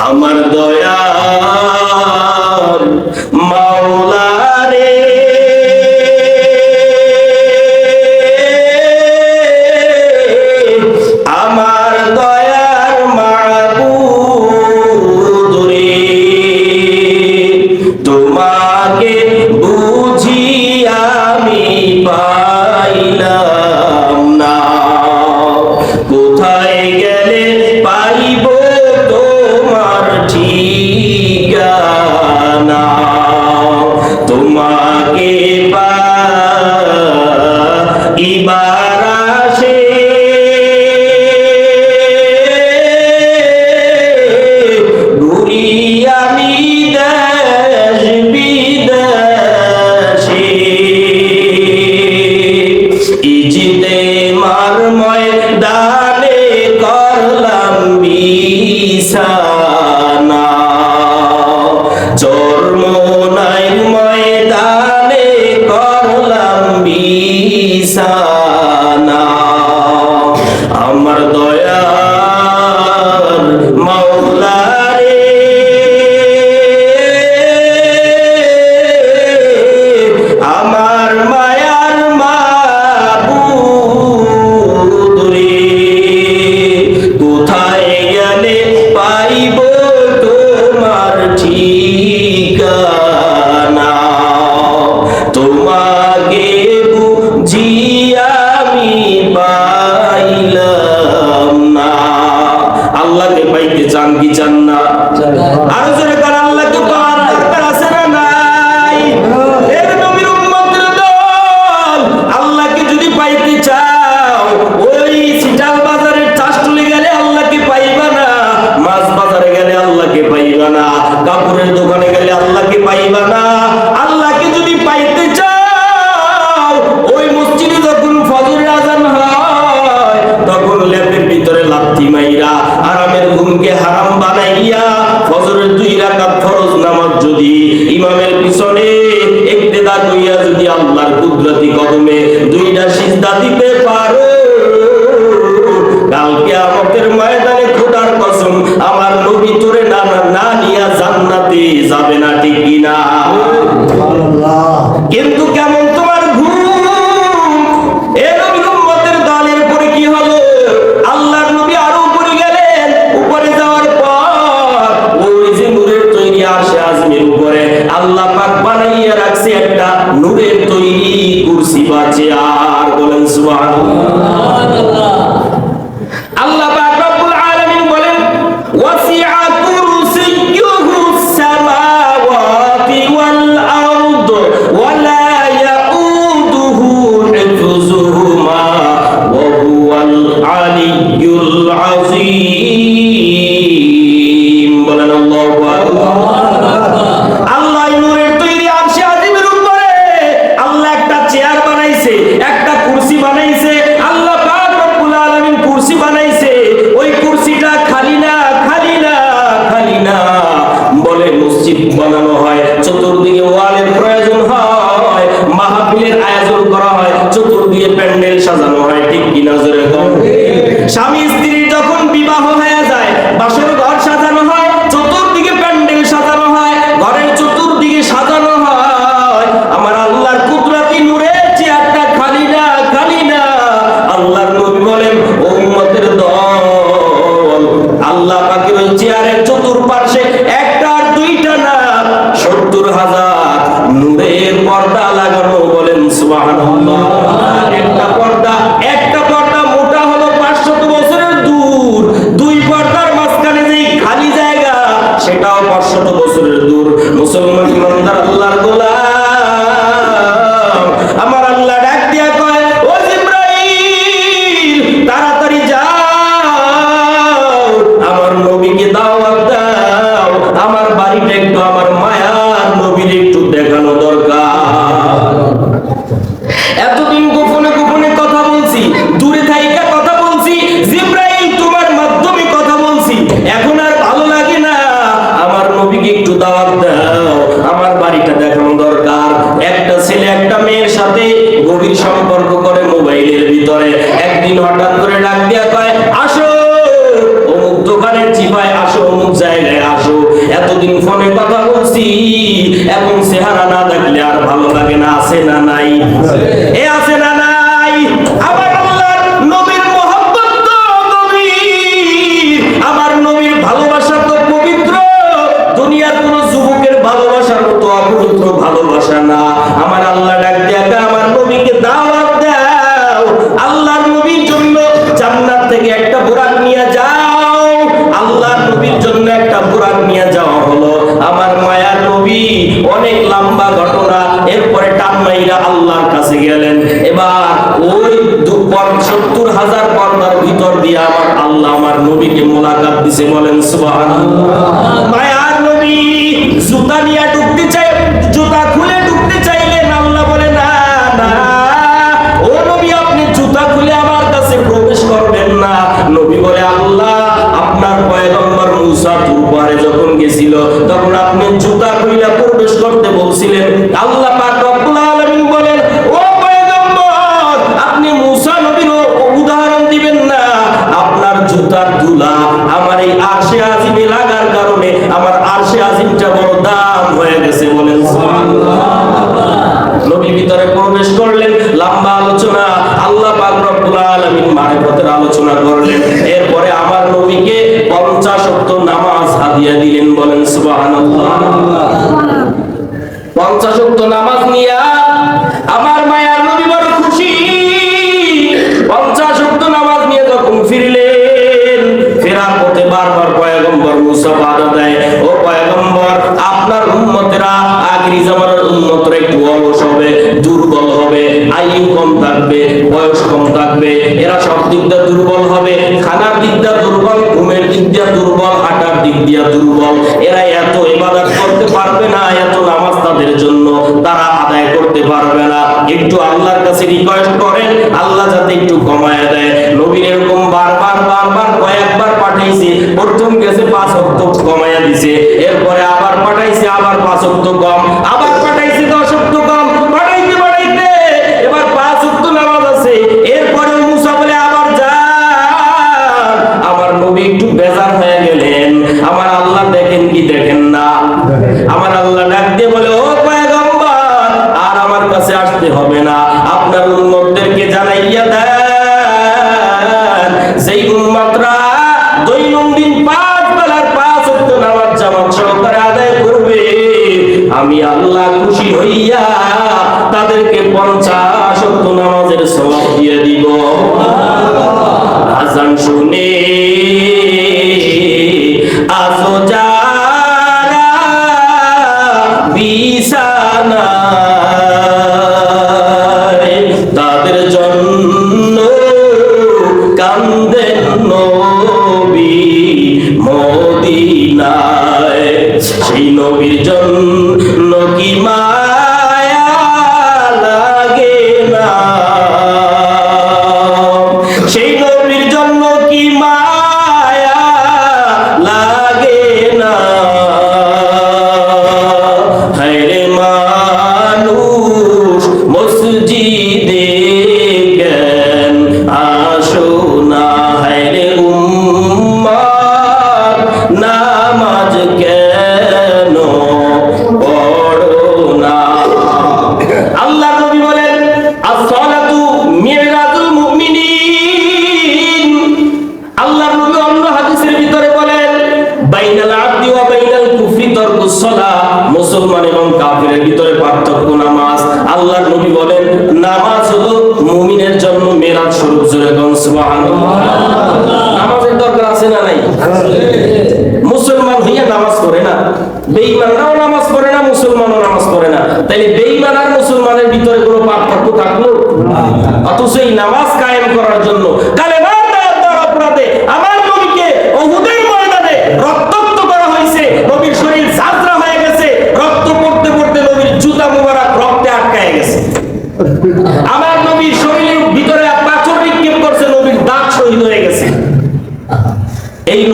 আমার দয়ার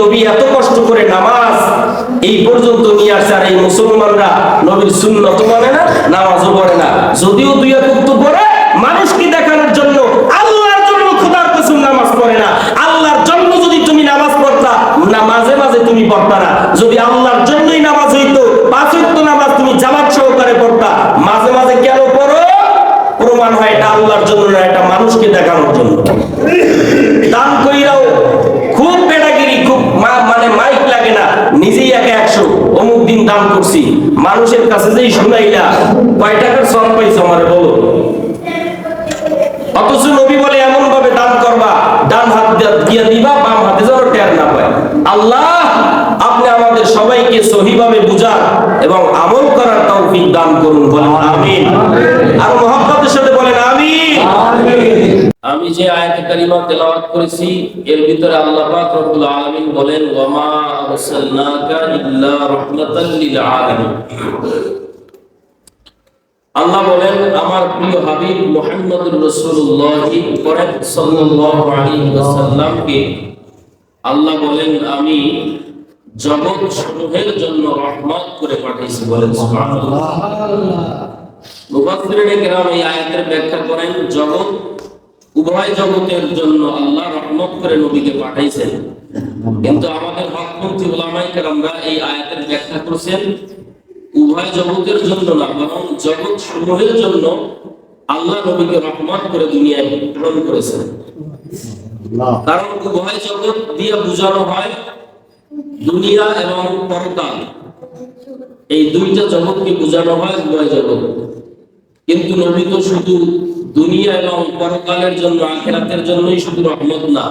নবী এত কষ্ট করে নামাজ এই পর্যন্ত নিয়ে আসে, আর এই মুসলমানরা নবীর সুন্নত মানে না, নামাজও পড়ে না। যদিও দুই এক উত্তর পড়ে মানুষকে দেখানোর জন্য আল্লাহর জন্য খোদার কসম নামাজ পড়ে না। আল্লাহর জন্য যদি তুমি নামাজ পড়তা না মাঝে মাঝে তুমি পড়তা না। যদি আল্লাহর জন্যই নামাজ দিন করছি। মানুষের কাছে যেই শুনাইলা, কয় টাকার সব পাইছো আমার বলো? অথচ নবী বলে এমন ভাবে দান করবা, ডান হাত দিয়া- দিবা, বাম হাতে যেন টের না পায়। আল্লাহ, আপনি আমাদের সবাইকে সহিভাবে বুঝার এবং আমল করার তৌফিক দান করুন বলেন। আমিন। আর মহব্বতের সাথে আমি যে আয়াত কারিমা তেলাওয়াত করেছি, এর ভিতরে আল্লাহ পাক রব্বুল আলামিন বলেন, ওয়ামা আরসালনাকা ইল্লা রাহমাতাল লিল আলামিন। আল্লাহ বলেন, আমার প্রিয় হাবিব রাসূলুল্লাহ সাল্লাল্লাহু আলাইহি ওয়াসাল্লামকে আল্লাহ বলেন, আমি জগৎ সমূহের জন্য রহমত করে পাঠিয়েছি বলেন, সুবহানাল্লাহ। মুফাসসিরিনে কেরাম এই আয়াতের ব্যাখ্যা করেন, জগৎ উভয় জগতের জন্য আল্লাহ রহমত করে নবীকে পাঠাইছেন। কিন্তু আমাদের হকপন্থী ওলামাই কেরামরা এই আয়াতের ব্যাখ্যা করেছেন উভয় জগতের জন্য না বরং জগৎ সমূহের জন্য আল্লাহ নবীকে রহমত করে দুনিয়ায় প্রেরণ করেছেন। কারণ উভয় জগৎ দিয়ে বোঝানো হয় দুনিয়া এবং পরকাল। এই দুইটা জগৎকে বোঝানো হয় উভয় জগৎ। কিন্তু নবী তো শুধু দুনিয়া এবং পরকালের জন্য, আখেরাতের জন্যই শুধু রহমত না।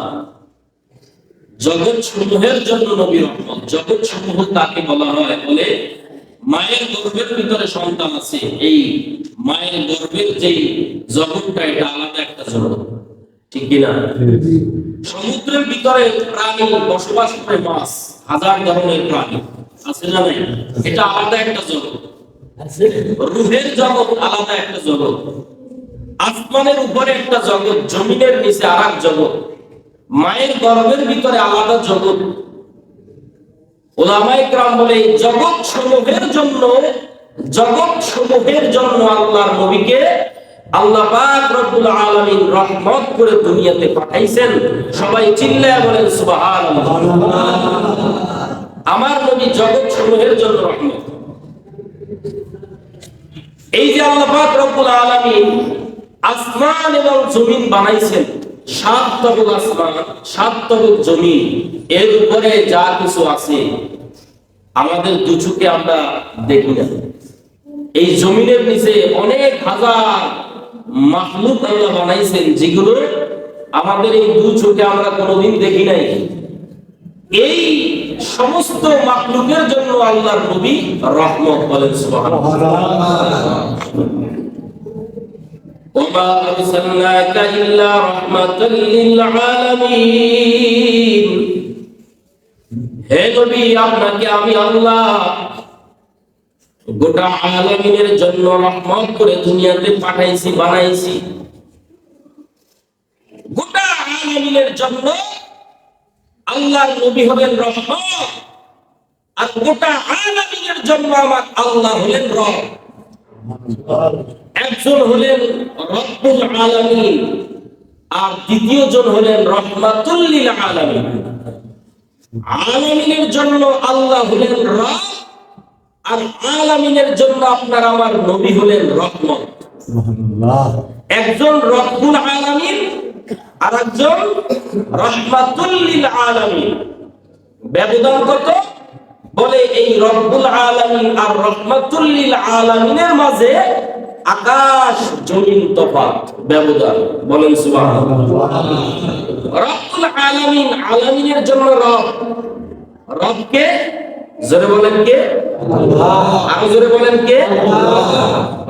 জগৎ সমূহের জন্য নবী রহমত জগৎ সমূহ তাকে বলা হয় বলে মায়ের গর্ভের ভিতরে সন্তান আছে। এই মায়ের গর্ভের যেই জগৎটা, এটা আলাদা একটা জগৎ। ঠিক কিনা? সমুদ্রের ভিতরে প্রাণী বসবাস করে মাছ, হাজার ধরনের প্রাণী। আছে না নাই? এটা আলাদা একটা জগৎ। রুহের জগৎ আলাদা একটা জগৎ। আসমানের উপরে একটা জগৎ, জমিনের নিচে আর এক জগৎ। মায়ের গর্ভের ভিতরে আলাদা জগৎ। ওলামায়ে ক্রাম বলে জগৎ সমূহের জন্য জগৎ সমূহের জন্য আল্লাহর নবীকে আল্লাহ পাক রব্বুল আলামিন রহমত করে দুনিয়াতে পাঠাইছেন। সবাই চিল্লায় বলেন, সুবহানাল্লাহ। আমার নবী জগৎ সমূহের জন্য রহমত। এই যে আল্লাহ রব্বুল আলামিন আসমান এবং জমিন বানাইছেন, সাত তবক আসমান, সাত তবক জমিন, এর উপরে যা কিছু আছে, আমাদের দু চোখে আমরা দেখি না। এই জমিনের নিচে অনেক হাজার মাহলুক আল্লাহ বানাইছেন, যেগুলো আমাদের এই দু চোখে আমরা কোনোদিন দেখি নাই। এই সমস্ত মাকলুকের জন্য আল্লাহর নবী রহমত বলেন সুবহানাল্লাহ وما أرسلناك إلا رحمة للعالمين হে নবী আপনাকে আমি আল্লাহ গোটা আলামিনের জন্য রহমত করে দুনিয়াতে পাঠাইছি বানাইছি গোটা আলামিনের জন্য আল্লাহর নবী হলেন রহমত আর গোটা আলামিনের জন্য আমার আল্লাহ হলেন রব। একজন হলেন রব্বুল আলামিন আর দ্বিতীয় জন হলেন রহমাতুল্লিল আলামিন। আলামিনের জন্য আল্লাহ হলেন রব আর আলামিনের জন্য আপনার আমার নবী হলেন রহমত। একজন রব্বুল আলামিন আর একজন রহমাতুল্লিল আলামিন। ব্যবধান কত? বলে এই রব্বুল আলামিন আর রহমাতুল্লিল আলামিনের মাঝে আকাশ, জমিন তফাত ব্যবধান। বলেন সুবহানাল্লাহ। রব্বুল আলামিন, আলামিনের জন্য রব। রবকে জোরে বলেন কে? আরও জোরে বলেন কে?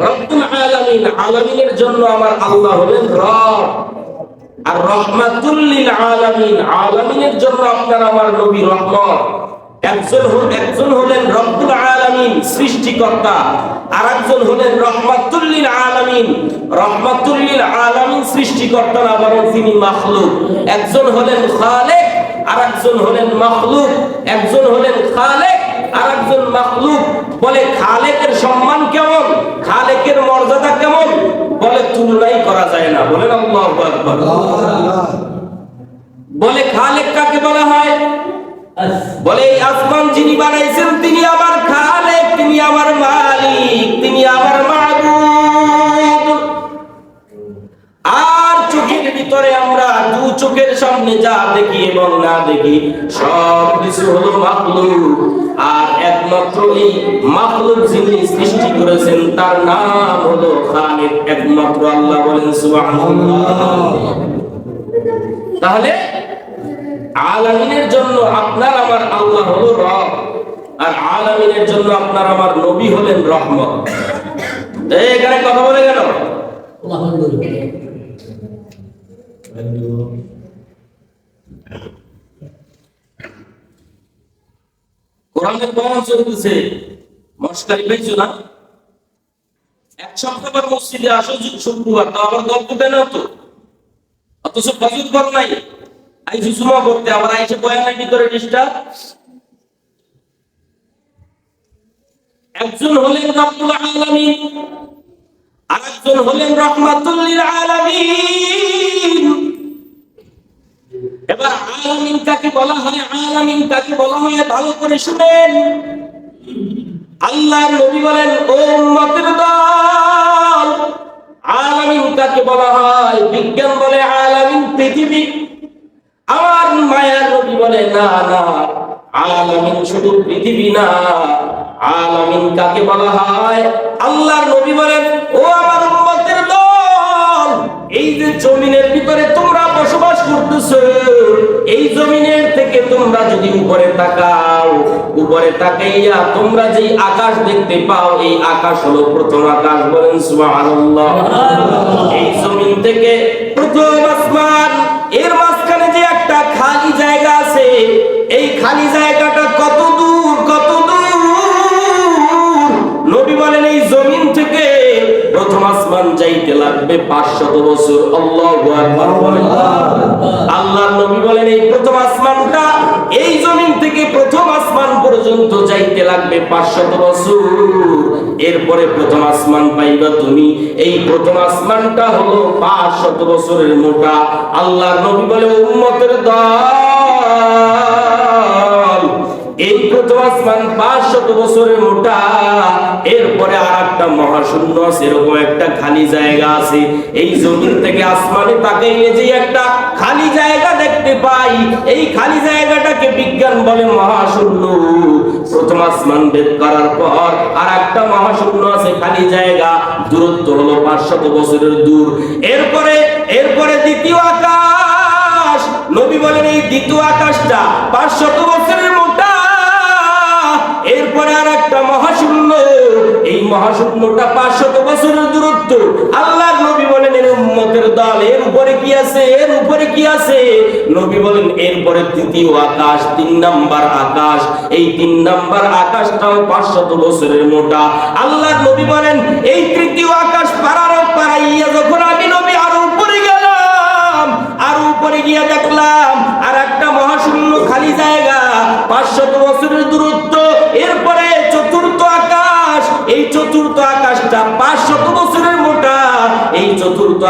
রব্বুল আলামিন, আলামিনের জন্য আমার আল্লাহ হলেন রব। আর রহমাতুল্লিল আলামিন, আলামিনের জন্য আপনার আমার নবী রহমত। একজন একজন হলেন রব্বুল আলামিন, সৃষ্টিকর্তা। আর একজন হলেন রহমাতুল্লিল আলামিন। রহমাতুল্লিল আলামিন সৃষ্টিকর্তা না বরং তিনি মাখলুক। একজন হলেন খালেক আর একজন হলেন মাখলুক। একজন হলেন খালেক আর একজন মাখলুক। বলে খালেকের সম্মান কেমন? খালেকের মর্যাদা কেমন? বলে তুলনাই করা যায় না। আকবার। বলে খালেক কাকে বলা হয়? বলে আসমান যিনি বানাইছেন, তিনি আমার খালেক, তিনি আমার মালিক, তিনি আমার মাহবুব আর ভিতরে আমরা দু চোখের সামনে যা দেখি এবং না দেখি, সব কিছু হলো মাখলুক। আর একমাত্র এই মাখলুক যিনি সৃষ্টি করেছেন, তার নাম হলো খালিক একমাত্র আল্লাহ বলেন, সুবহানাল্লাহ। তাহলে আলামিনের জন্য আপনার আমার আল্লাহ হলো রব, আর আলামিনের জন্য আপনার আমার নবী হলেন রহমত। এখানে কথা বলে গেল? কোরআনের বয়ান চলতেছে। মস্কারি পাইছো না। এক সপ্তাহ মসজিদে আসো শুক্রবার, তো আবার গল্প কেন তো। অথচ ফজর কর নাই। আই সুষমা করতে আবার আইসে ভিতরে ডিস্টার্ব একজন হলেন রব্বুল আলামিন, আরেকজন হলেন রহমাতুল লিল আলামিন। আলামিন কাকে বলা হয় আলামিন কাকে বলা হয়, ভালো করে শুনেন। আল্লাহর নবী বলেন, ও উম্মতের দল আলামিন কাকে বলা হয়। বিজ্ঞান বলে, আলামিন পৃথিবী। আমার মায়ার নবী বলে, না না, আলামিন শুধু পৃথিবী না আলামিন কাকে বলা হয়। আল্লাহর নবী বলেন, ও আমার এই যে জমিনের ভিতরে তোমরা বসবাস করতেছো এই জমিনের থেকে তোমরা যদি উপরে তাকাও উপরে তাকাইয়া তোমরা যেই আকাশ দেখতে পাও এই আকাশ হলো প্রথম আকাশ বলেন সুবহানাল্লাহ। এই জমিন থেকে প্রথম আসমান এর মাঝখানে যে একটা খালি জায়গা আছে এই খালি জায়গাটা পাঁচশত বছর, আল্লাহু। আল্লাহর নবী বলেন, এই প্রথম আসমানটা এই জমিন থেকে প্রথম আসমান পর্যন্ত যাইতে লাগবে পাঁচশত বছর। এরপরে প্রথম আসমান পাইবা তুমি। এই প্রথম আসমানটা হলো পাঁচশত বছরের মোটা। আল্লাহর নবী বলে, উম্মতের দল। এই প্রথম আসমান বছরের মোটা, এরপরে আর একটা মহাশূন্য আছে, এরকম একটা খালি জায়গা আছে। এই জমিন থেকে আসমানে যে একটা খালি জায়গা দেখতে পাই, এই খালি জায়গাটাকে বিজ্ঞান বলে মহাশূন্য। প্রথম আসমান করার পর আর একটা মহাশূন্য আছে, খালি জায়গা। দূরত্ব হলো বছরের দূর। এরপরে এরপরে দ্বিতীয় আকাশ, নবী বলেন এই দ্বিতীয় আকাশটা পাঁচশত বছরের এরপরে আর একটা মহাশূন্য। এই মহাশূন্যটা পাঁচশত বছরের দূরত্ব। আল্লাহ নবী বলেন, এর উম্মতের দল, এর উপরে কি আছে? এর উপরে কি আছে? নবী বলেন, এরপরে তৃতীয় আকাশ, তিন নাম্বার আকাশ। এই তিন নাম্বার আকাশটাও পাঁচশত বছরের মোটা। আল্লাহ নবী বলেন, এই তৃতীয়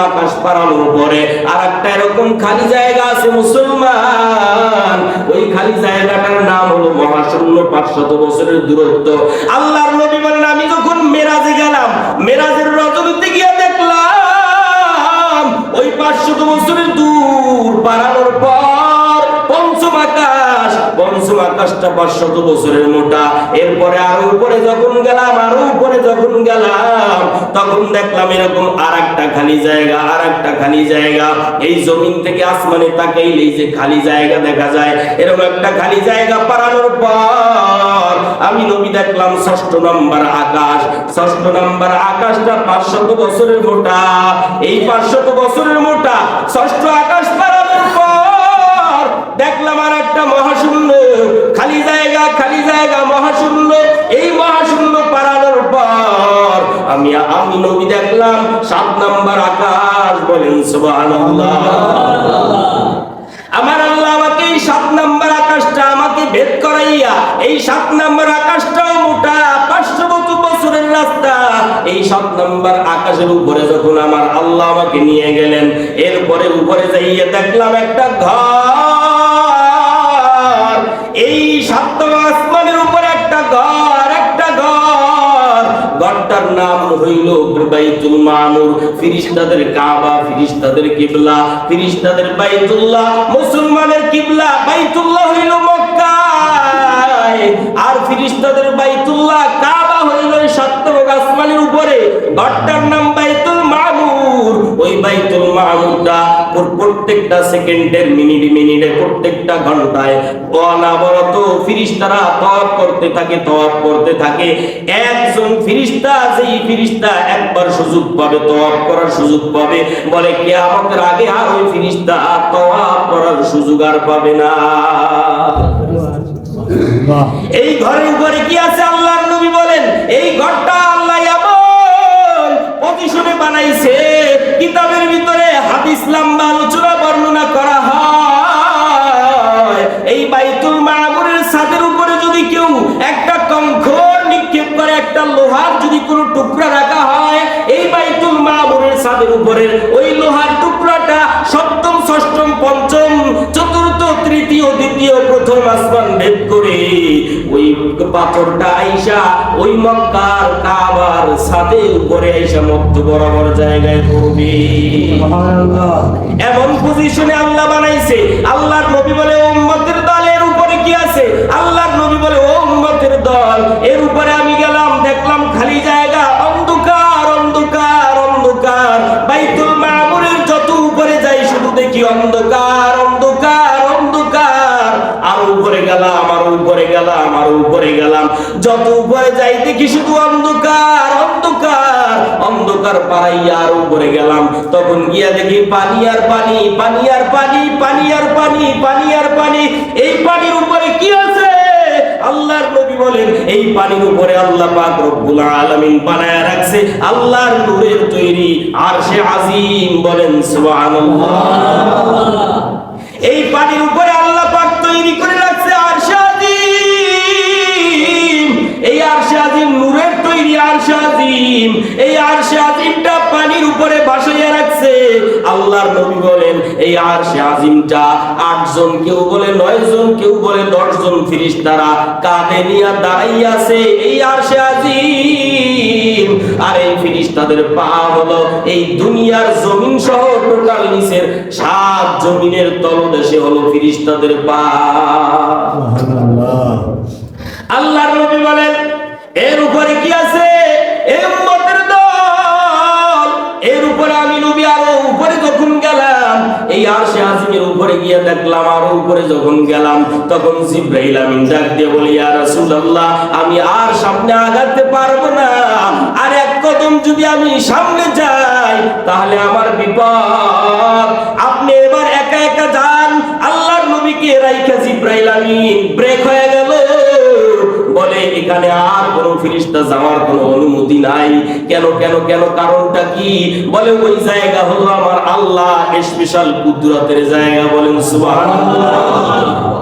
আকাশ পারানোর পরে আর একটা এরকম খালি জায়গা আছে মুসলমান। ওই খালি জায়গাটার নাম হলো মহাশূন্য পাঁচশত বছরের দূরত্ব। আল্লাহর নবী বলেন, আমি যখন মেরাজে গেলাম, মেরাজের রজনীতে গিয়ে দেখলাম, ওই পাঁচশত বছরের দূর বাড়ানোর পর পঞ্চম আকাশ, পঞ্চম আকাশটা পাঁচশত বছরের মোটা। এরপরে আরও উপরে যখন গেলাম, আরও উপরে যখন গেলাম তখন দেখলাম এরকম আর একটা খালি জায়গা আর একটা খালি জায়গা। এই জমিন থেকে আসমানে তাকাইলেই যে খালি জায়গা দেখা যায়। এরকম একটা খালি জায়গা পারানোর পর আমি নবী দেখলাম ষষ্ঠ নম্বর আকাশ। ষষ্ঠ নম্বর আকাশটা পাঁচশত বছরের মোটা। এই পাঁচশত বছরের মোটা ষষ্ঠ আকাশ পর আমি আমি নবী দেখলাম, সাত নম্বর আকাশ বলেন আমার আল্লাহ আমাকে এই সাত নাম্বার আকাশটা আমাকে ভেদ করাইয়া, এই সাত নাম্বার আকাশটাও মোটা পাঁচশো বছর বছরের রাস্তা, এই সাত নাম্বার আকাশের উপরে যখন আমার আল্লাহ আমাকে নিয়ে গেলেন, এরপরে উপরে যাইয়ে দেখলাম একটা ঘর। নাম হইল বাইতুল মামুর। ফিরিস্তাদের কাবা, ফিরিস্তাদের কিবলা, ফিরিস্তাদের বাইতুল্লাহ, মুসলমানের কিবলা, বাইতুল্লাহ হইল মক্কা আর ফিরিস্তাদের বাইতুল্লাহ, কাবা হইল সপ্তম আসমানের উপরে। ঘরটার নাম বাইতুল ওই বাইতুল ওর প্রত্যেকটা সেকেন্ডের মিনিট মিনিটে, প্রত্যেকটা ঘন্টায়। অনাবরত ফিরিস্তারা তওয়াব করতে থাকে, তওয়াব করতে থাকে। একজন ফিরিস্তা, যেই ফিরিস্তা একবার সুযোগ পাবে, তওয়াব করার সুযোগ পাবে। বলে, কিয়ামতের আগে আর ওই ফিরিস্তা তওয়াব করার সুযোগ আর পাবে না। এই ঘরের উপরে কি আছে আল্লাহর নবী বলেন? এই ঘরটা আল্লাহ এমন পজিশনে বানাইছে হাদিস লম্বা আলোচনা বর্ণনা করা হয়। এই বাইতুল মামুরের ছাদের উপরে যদি কেউ একটা কঙ্কর নিক্ষেপ করে, একটা লোহার যদি কোনো টুকরা রাখা হয়, এই বাইতুল মামুরের ছাদের উপরে ওই লোহার টুকরাটা সপ্তম, ষষ্ঠম, পঞ্চম, চতুর্থ তৃতীয় দ্বিতীয় প্রথম আসমান ভেদ করে ওই পাথরটা আইসা ওই মক্কার কাবার সাথে উপরে আইসা মধ্য বরাবর জায়গায় পড়বে। এমন পজিশনে আল্লাহ বানাইছে। আল্লাহর নবী বলে উম্মতের দলের উপরে কি আছে? আল্লাহর নবী বলে ও উম্মতের দল এর উপরে আমি গেলাম দেখলাম খালি জায়গা অন্ধকার অন্ধকার অন্ধকার। বাইতুল মামুরের যত উপরে যাই শুধু দেখি অন্ধকার উপরে গেলাম, আরও উপরে গেলাম। যত উপরে যাই দেখি শুধু অন্ধকার অন্ধকার। অন্ধকার পাড়াইয়া আর উপরে গেলাম। তখন গিয়া দেখি পানি আর পানি পানি আর পানি পানি আর পানি পানি আর পানি। এই পানির উপরে কি আছে? আল্লাহর নবী বলেন, এই পানির উপরে আল্লাহ পাক রব্বুল আলামিন বানায়া রাখছে। আল্লাহর নূরের তৈরি আরশে আজিম বলেন, সুবহানাল্লাহ। এই পানির উপরে আরশে আজিম। এই আরশে আজিমটা পানির উপরে ভাসাইয়া রাখছে। আল্লাহর নবী বলেন এই আরশে আজিমটা আটজন কেউ বলে নয় জন কেউ বলে দশ জন ফিরিস্তারা কাঁধে নিয়ে দাঁড়াইয়া আছে। এই আরশে আজিম। আর এই ফিরিস্তাদের পা হলো এই দুনিয়ার জমিন সহ টোটাল নিচের সাত জমিনের তলদেশে হলো ফিরিস্তাদের পা। আল্লাহর নবী বলেন এর উপরে কি আছে? এ দল, এর উপরে আমি নবী আরও উপরে যখন গেলাম, এই আরশে আজিমের উপরে গিয়ে দেখলাম, আরও উপরে যখন গেলাম, তখন জিব্রাইল আমিন দিয়ে বলি আমি আর সামনে আগাতে পারব না। আর এক কদম যদি আমি সামনে যাই, তাহলে আমার বিপদ। আপনি এবার একা একা যান, আল্লাহর নবীকে রাইখা জিব্রাইল আমিন ব্রেক হয়ে গেল। বলে, এখানে আর কোন ফিরিস্তা যাওয়ার কোন অনুমতি নাই। কেন কেন কেন, কারণটা কি? বলে, ওই জায়গা হলো আমার আল্লাহ স্পেশাল কুদরতের জায়গা। বলেন, সুবহানাল্লাহ।